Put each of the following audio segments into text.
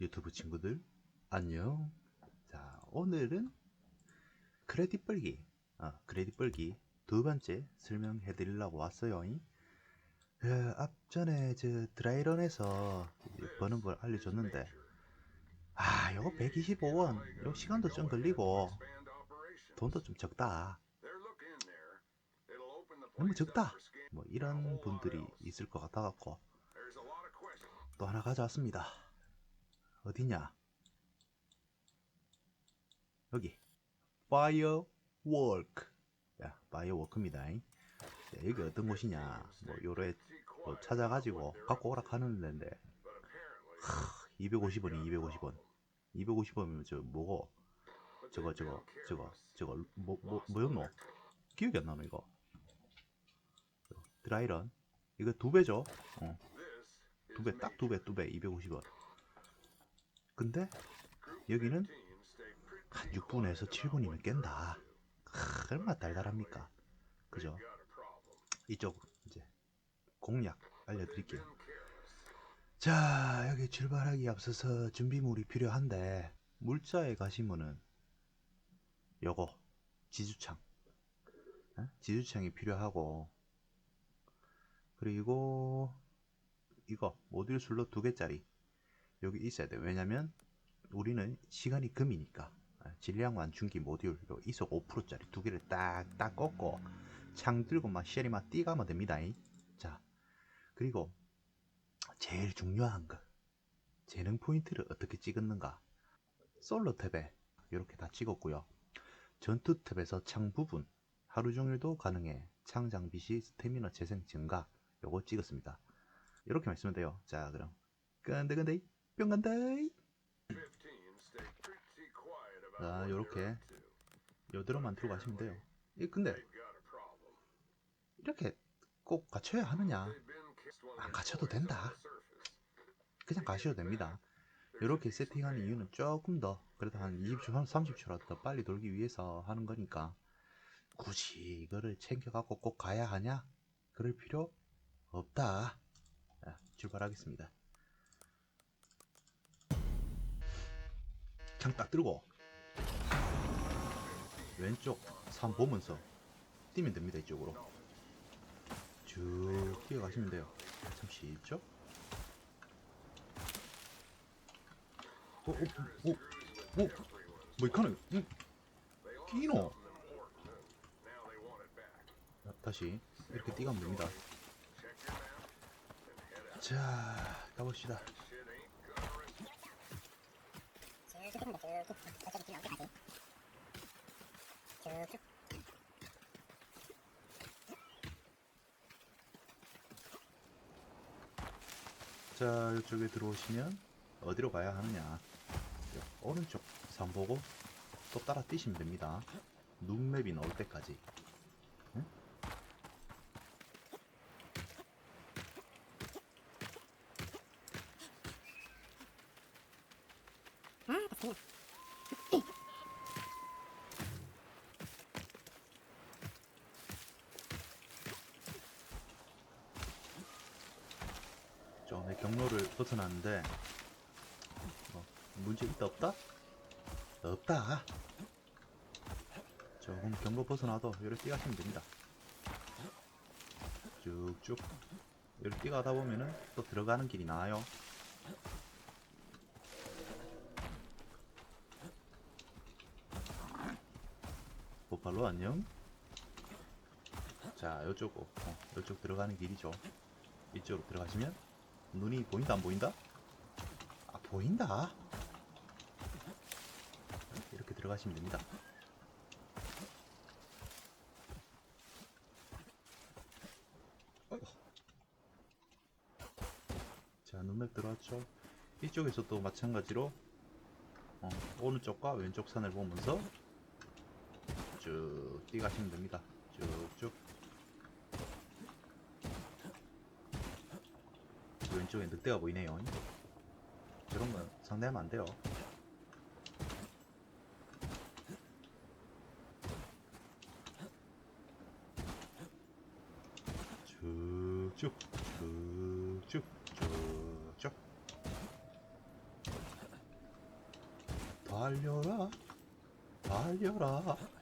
유튜브 친구들 안녕. 자 오늘은 크레딧 벌기. 어, 크레딧 벌기 두 번째 설명해 드리려고 왔어요. 잉? 그 앞전에 저 드라이런에서 버는 걸 알려줬는데 아 요거 125원. 요 시간도 좀 걸리고 돈도 좀 적다. 너무 적다. 뭐 이런 분들이 있을 것 같아 갖고 또 하나 가져왔습니다 어디냐? 여기. 파이어워크 야 잉. 자, 여기 어떤 곳이냐? 뭐 요래 뭐 찾아가지고 갖고 오라 하는 데인데 250원이 250원. 250원이면 저 뭐고? 저거 저거 저거 저거 뭐, 뭐, 뭐였노? 기억이 안 나노 이거. 드라이런. 이거 두 배죠? 어. 두 배 딱 두 배 두 배 250원 근데 여기는 한 6분에서 7분이면 깬다. 크, 얼마나 달달합니까? 그죠? 이쪽 이제 공략 알려드릴게요. 자 여기 출발하기 앞서서 준비물이 필요한데 물자에 가시면은 요거 지주창. 어? 지주창이 필요하고. 그리고 이거 모듈 슬롯 두 개짜리 여기 있어야 돼. 왜냐면 우리는 시간이 금이니까. 아, 질량 완충기 모듈 요 이속 5%짜리 두 개를 딱딱 꺾고 창 들고 막 쉘이 막 뛰가면 됩니다. 잉. 자 그리고 제일 중요한 거 재능 포인트를 어떻게 찍었는가? 솔로 탭에 이렇게 다 찍었고요. 전투 탭에서 창 부분 하루 종일도 가능해. 창 장비 시 스태미너 재생 증가 요거 찍었습니다. 이렇게만 있으면 돼요. 자 그럼. 간다간다 뿅 간다. 자, 요렇게 요대로만 들고 가시면 돼요. 이 근데 이렇게 꼭 갖춰야 하느냐? 안 갖춰도 된다. 그냥 가셔도 됩니다. 이렇게 세팅하는 이유는 조금 더 그래도 한 20초 한 30초라도 더 빨리 돌기 위해서 하는 거니까 굳이 이거를 챙겨갖고 꼭 가야 하냐? 그럴 필요 없다. 자, 출발하겠습니다 창 딱 들고 왼쪽 산 보면서 뛰면 됩니다 이쪽으로 쭉 뛰어가시면 돼요 잠시 있죠 오, 오, 오, 오, 뭐 이카노, 응, 끼노. 자, 다시 이렇게 뛰가면 됩니다. 자, 가봅시다. 쭉쭉 저쪽에 길 나올 때까지 쭉쭉 자, 이쪽에 들어오시면 어디로 가야 하느냐. 자, 오른쪽 산 보고 또 따라 뛰시면 됩니다. 눈맵이 나올 때까지. 응? 아 됐습니다 좀의 경로를 벗어났는데 뭐 문제 있다 없다? 없다. 조금 경로 벗어나도 이렇게 뛰가시면 됩니다. 쭉쭉 이렇게 뛰가다 보면은 또 들어가는 길이 나와요. 보팔로 안녕. 자, 요쪽, 어, 요쪽 들어가는 길이죠. 이쪽으로 들어가시면 눈이 보인다 안 보인다? 아 보인다? 이렇게 들어가시면 됩니다. 자 눈맵 들어왔죠? 이쪽에서 또 마찬가지로 어, 오른쪽과 왼쪽 산을 보면서 쭉 뛰가시면 됩니다. 쭉쭉 그 왼쪽에 늑대가 보이네요. 이런 건 상대하면 안 돼요. 쭉쭉 쭉쭉 쭉쭉 달려라 달려라 아,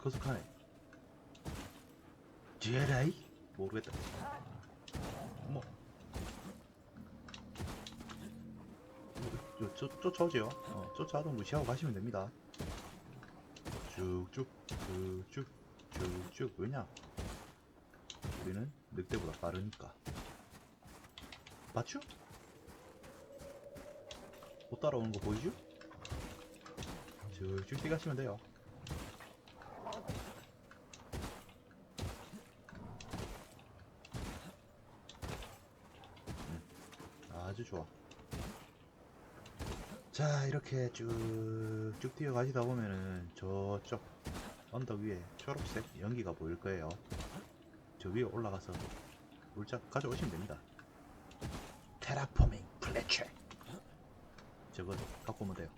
좀 거석하네. 제라이? 모르겠다. 뭐 요, 쫓, 쫓아오죠 어, 쫓아와도 무시하고 가시면 됩니다. 쭉쭉 쭉쭉 쭉쭉. 왜냐? 우리는 늑대보다 빠르니까. 맞죠? 못 따라오는 거 보이죠? 쭉쭉 뛰가시면 돼요 음, 아주 좋아. 자 이렇게 쭉쭉 뛰어가시다 보면은 저쪽 언덕 위에 초록색 연기가 보일 거예요. 저 위에 올라가서 물짝 가져오시면 됩니다. 테라포밍 플래체. 저거 갖고 오면 돼요.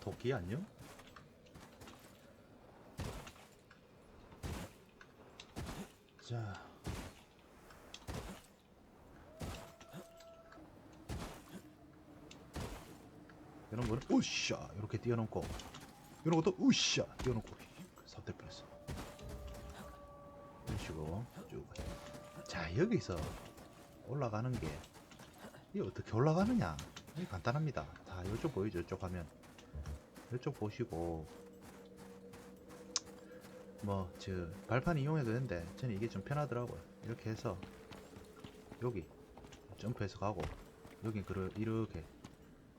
토끼 안녕? 이런 거는 우샤 이렇게 띄워놓고 이런 것도 우샤 띄워놓고 삽될 뻔했어. 이런 식으로 쭉자 여기서 올라가는 게 이게 어떻게 올라가느냐? 이게 간단합니다. 다 이쪽 보이죠? 이쪽 하면. 이쪽 보시고 뭐 저 발판 이용해도 되는데 저는 이게 좀 편하더라고요. 이렇게 해서 여기 점프해서 가고 여긴 그러 이렇게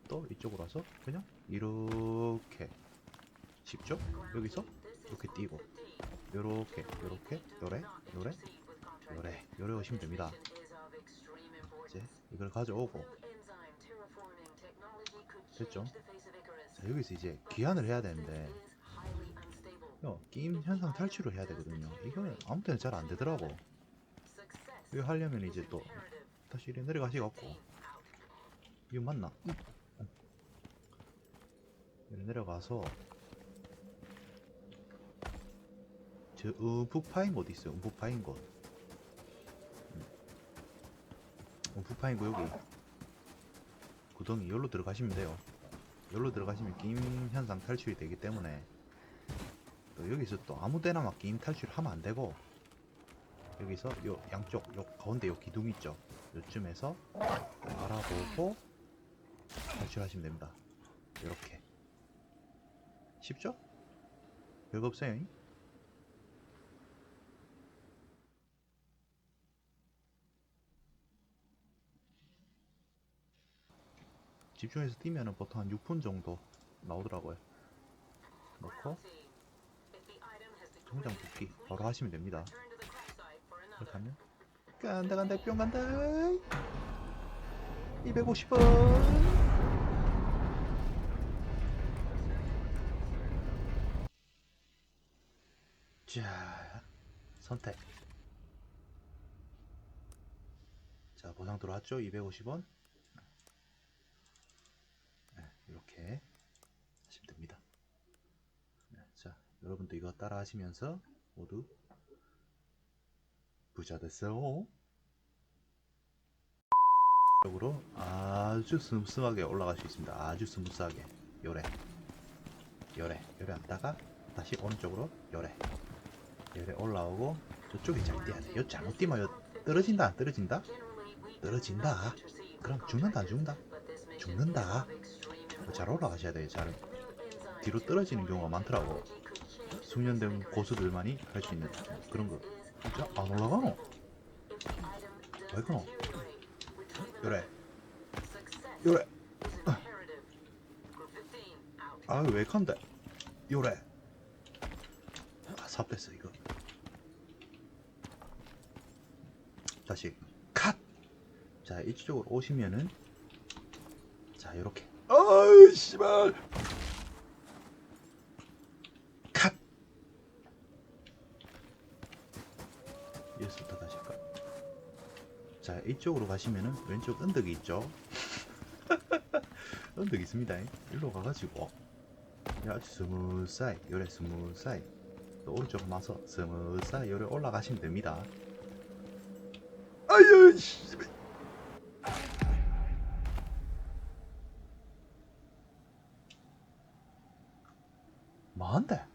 또 이쪽으로 와서 그냥 이렇게 쉽죠? 여기서 이렇게 뛰고 요렇게 요렇게 요래 요래 요래 요래 오시면 됩니다 이제 이걸 가져오고 됐죠? 자 여기서 이제 귀환을 해야 되는데 요 게임 현상 탈출을 해야 되거든요 이거는 아무 때나 잘 안 되더라고 이거 하려면 이제 또 다시 이리 내려가시갖고 이거 맞나? 내려가서 저 움푹 파인 곳 있어요. 움푹 파인 곳. 음. 움푹 파인 곳 여기. 구덩이 여기로 들어가시면 돼요. 여기로 들어가시면 게임 현상 탈출이 되기 때문에 또 여기서 또 아무 데나 막 게임 탈출을 하면 안 되고 여기서 요 양쪽 요 가운데 요 기둥 있죠? 요쯤에서 알아보고 탈출하시면 됩니다. 이렇게 쉽죠? 별거 없어요 잉? 집중해서 뛰면은 보통 한 6분 정도 나오더라고요 넣고 통장 복귀 바로 하시면 됩니다 하면 간다 간다 뿅 간다 250원 자 선택. 자 보상 들어왔죠? 250원? 네, 이렇게 하시면 됩니다. 네, 자 여러분도 이거 따라 하시면서 모두 부자 됐어요. 쪽으로 아주 스무스하게 올라갈 수 있습니다. 아주 스무스하게. 요래. 요래. 요래 하다가 다시 오른쪽으로 요래 요래 올라오고 저쪽에 잘 뛰어야 돼. 요 잘못 뛰면 요 떨어진다 안 떨어진다? 떨어진다. 그럼 죽는다 안 죽는다? 죽는다. 잘 올라가셔야 돼요. 잘 뒤로 떨어지는 경우가 많더라고. 숙련된 고수들만이 할 수 있는 그런 거. 진짜 안 올라가노? 왜 그노? 요래 요래 아왜 간대? 요래 아 삽됐어 이거 다시 컷! 자 이쪽으로 오시면은 자 요렇게. 아이 씨발. 컷! 여기서부터 다시 할까? 자 이쪽으로 가시면은 왼쪽 언덕이 있죠. 언덕 있습니다. 일로 가가지고. 야 스무사이 요래 스무사이 또 오른쪽 마서 스무사이 요래 올라가시면 됩니다 아유 씨 뭐한데